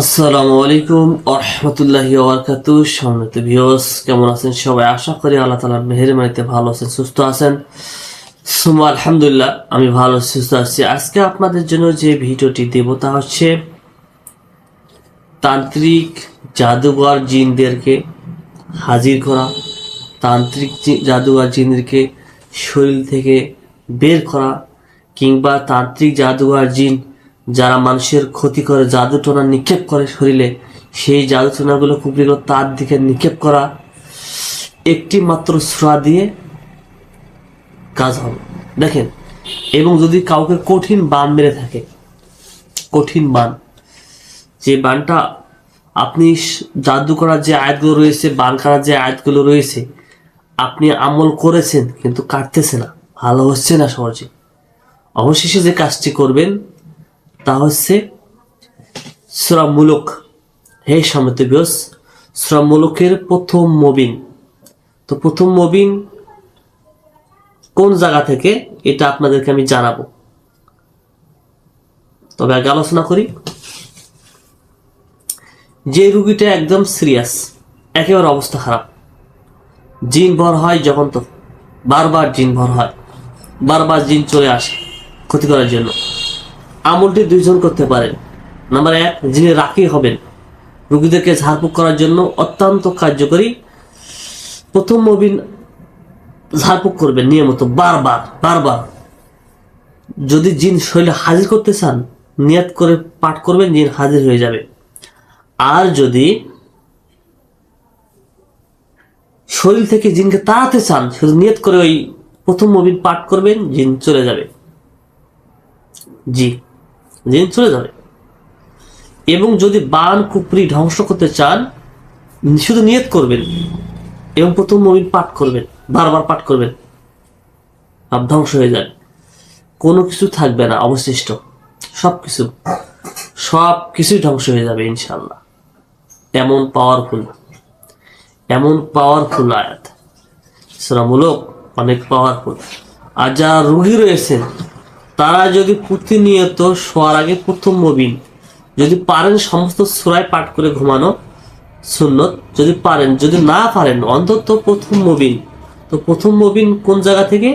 আসসালামু আলাইকুম আরহামতুল্লাহি ওয়াবারাকাত সম্মানিত ভিউয়ার্স কেমন আছেন সবাই? আশা করি আল্লাহ তাআলার মেহেরবানিতে ভালো আছেন, সুস্থ আছেন। সুমা আলহামদুলিল্লাহ, আমি ভালো সুস্থ আছি। আজকে আপনাদের জন্য যে ভিডিওটি দেব তা হচ্ছে তান্ত্রিক জাদুঘর জিনদেরকে হাজির করা, তান্ত্রিক জাদুঘর জিনদেরকে শরীর থেকে বের করা, কিংবা তান্ত্রিক জাদুঘর জিন যারা মানুষের ক্ষতি করে জাদু টোনা নিক্ষেপ করে শরীরে, সেই জাদু টোনাগুলো কুপড়িগুলো তার দিকে নিক্ষেপ করা একটি মাত্র সুরা দিয়ে কাজ হবে। দেখেন, এবং যদি কাউকে কঠিন বান মেরে থাকে, কঠিন বান, যে বানটা আপনি জাদু করার যে আয়াতগুলো রয়েছে, বান করার যে আয়াতগুলো রয়েছে, আপনি আমল করেছেন কিন্তু কাটতেছে না, ভালো হচ্ছে না সহজে। অবশেষে যে কাজটি করবেন তা হচ্ছে সুরামূলক হে সমৃদ্ধ বিয়স প্রথম মবিন। তো প্রথম মবিন কোন জায়গা থেকে, এটা আপনাদেরকে আমি জানাব। তবে আগে আলোচনা করি। যে রুগীটা একদম সিরিয়াস একেবারে অবস্থা খারাপ। জিন ভর হয় যখন তো, বারবার জিন ভর হয়, বারবার জিন চলে আসে ক্ষতি করার জন্য। আমলটি দুইজন করতে পারেন। নাম্বার এক, যিনি রাখি হবেন। রুগীদেরকে ঝাড়ফুঁক করার জন্য অত্যন্ত কার্যকরী প্রথম মবিন ঝাড়ফুঁক করবেন নিয়মিত, বারবার বারবার। যদি জিন শরীরে হাজির করতে চান, নিয়াত করে পাঠ করবেন, জিন হাজির হয়ে যাবে। আর যদি শরীর থেকে জিনকে তাড়াতে চান, শুধু নিয়ত করে ওই প্রথম মবিন পাঠ করবেন, জিন চলে যাবে। জি। জিন চলে যাবে। এবং যদি বান, কুপরি ধ্বংস করতে চান, শুধু নিয়ত করবেন এবং প্রথম মবিন পাঠ করবেন, বারবার পাঠ করবেন সব ধ্বংস হয়ে যাবে। কোনো কিছু থাকবে না, অবশিষ্ট। সব কিছু সব কিছুই ধ্বংস হয়ে যাবে ইনশাল্লাহ এমন পাওয়ারফুল এমন পাওয়ারফুল আয়াত। শ্রমূলক অনেক পাওয়ারফুল আর যারা রুগী রয়েছেন তারা যদি প্রতিনিয়ত শোয়ার আগে প্রথম মবিন, যদি পারেন সমস্ত সুরায় পাঠ করে ঘুমানো সুন্নত, যদি পারেন, যদি না পারেন, অন্তত প্রথম মবিন। তো প্রথম মবিন কোন জায়গা থেকে?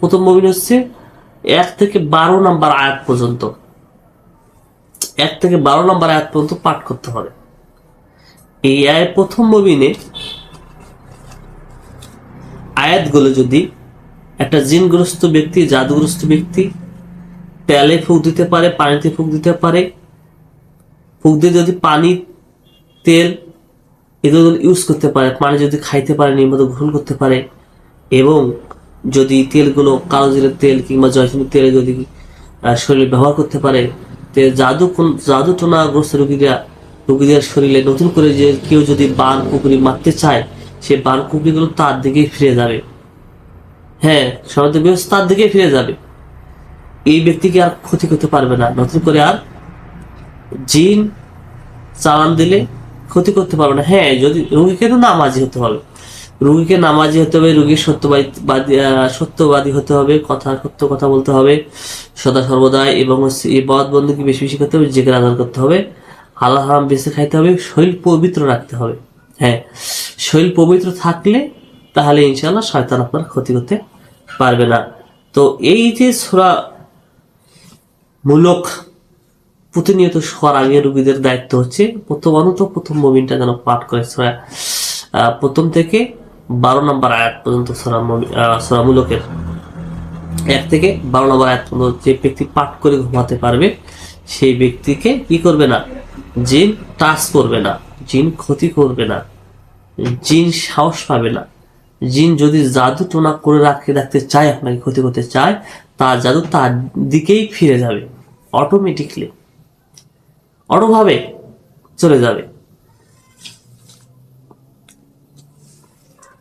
প্রথম মবিন হচ্ছে এক থেকে বারো নাম্বার আয়াত পর্যন্ত। এক থেকে বারো নাম্বার আয়াত পর্যন্ত পাঠ করতে হবে। এই আয়াত প্রথম মবিনে আয়াতগুলো যদি একটা জিনগ্রস্ত ব্যক্তি, জাদুগ্রস্ত ব্যক্তি তেলে ফুক দিতে পারে, পানিতে ফুক দিতে পারে। ফুক দিয়ে যদি পানি, তেল এগুলো ইউজ করতে পারে, পানি যদি খাইতে পারে, নিয়মিত গ্রহণ করতে পারে, এবং যদি তেলগুলো কালো জিরের তেল কিংবা জয়সিমের তেলে যদি শরীরে ব্যবহার করতে পারে, তে জাদু জাদু টোনাগ্রস্ত রোগীরা, রোগীদের শরীরে নতুন করে যে কেউ যদি বান কুকুরি মারতে চায়, সে বান, কুকুরিগুলো তার দিকেই ফিরে যাবে। হ্যাঁ সমাজ ব্যবস্থা তার দিকেই ফিরে যাবে। এই ব্যক্তিকে আর ক্ষতি করতে পারবে না। নতুন করে আর জিন চালান দিলে ক্ষতি করতে পারবে না। হ্যাঁ যদি রুগীকে তো নামাজি হতে হবে। রুগীকে নামাজি হতে হবে রুগীর সত্যবাদী সত্যবাদী হতে হবে, কথা, সত্য কথা বলতে হবে, সদা সর্বদাই এবং বদ বন্ধুকে বেশি বেশি করতে হবে জেগে আদান করতে হবে, হালাল হারাম বেশি খাইতে হবে, শরীর পবিত্র রাখতে হবে। হ্যাঁ শরীর পবিত্র থাকলে তাহলে ইনশাল্লাহ শয়তান আপনার ক্ষতি করতে পারবে না। তো এই যে সোরা মূলক প্রতিনিয়ত শোয়ার আগে রুগীদের দায়িত্ব হচ্ছে প্রথমত প্রথম মমিনটা যেন পাঠ করে আহ, প্রথম থেকে বারো নম্বর আয়াত পর্যন্ত সোরা মমি- আহ, সোরা মূলকের। এক থেকে বারো নম্বর আয়াত পর্যন্ত যে ব্যক্তি পাঠ করে ঘুমাতে পারবে সেই ব্যক্তিকে কি করবে না? জিন টাচ করবে না জিন ক্ষতি করবে না জিন সাহস পাবে না। জিন যদি জাদু টোনা করে রাখতে রাখতে চায়, আপনাকে ক্ষতি করতে চায় তার জাদু তার দিকেই ফিরে যাবে অটোমেটিকলি অটোভাবে চলে যাবে।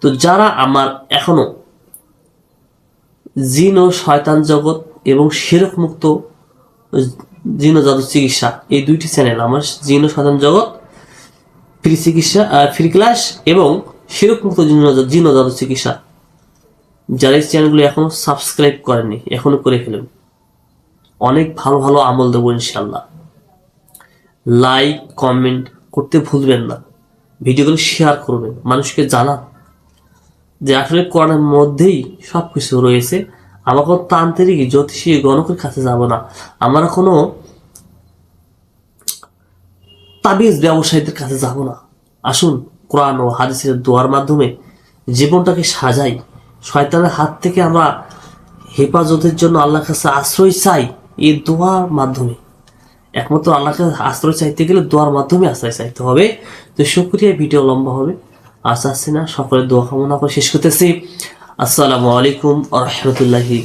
তো যারা আমার এখনও জিন ও শয়তান জগৎ এবং শিরক মুক্ত জিন ও জাদু চিকিৎসা, এই দুইটি চ্যানেল আমার জিন ও শয়তান জগৎ, ফ্রি চিকিৎসা ফ্রি ক্লাস এবং শিরক মুক্ত জাদু চিকিৎসা। যারা এই চ্যানেলগুলো এখনও সাবস্ক্রাইব করেনি এখনও করে ফেলুন। অনেক ভালো ভালো আমল দেবো ইনশাল্লাহ লাইক কমেন্ট করতে ভুলবেন না। ভিডিওগুলো শেয়ার করবেন, মানুষকে জানান যে আসলে কোরআনের মধ্যেই সব কিছু রয়েছে। আমরা কোনো তান্ত্রিক, জ্যোতিষী, গণকের কাছে যাব না। আমরা কোনো তাবিজ ব্যবসায়ীদের কাছে যাব না। আসুন কোরআন ও হাদিসের দোয়ার মাধ্যমে জীবনটাকে সাজাই। শয়তানের হাত থেকে আমরা হেফাজতের জন্য আল্লাহর কাছে আশ্রয় চাই এই দোয়ার মাধ্যমে। একমাত্র আল্লাহর কাছে আশ্রয় চাইতে গেলে দোয়ার মাধ্যমে আশ্রয় চাইতে হবে। তো শুক্রিয়া ভিডিও লম্বা হবে। আশা আসছি না, সকলের দোয়া কামনা করে শেষ করতেছি। আসসালামু আলাইকুম আ রহমতুল্লাহি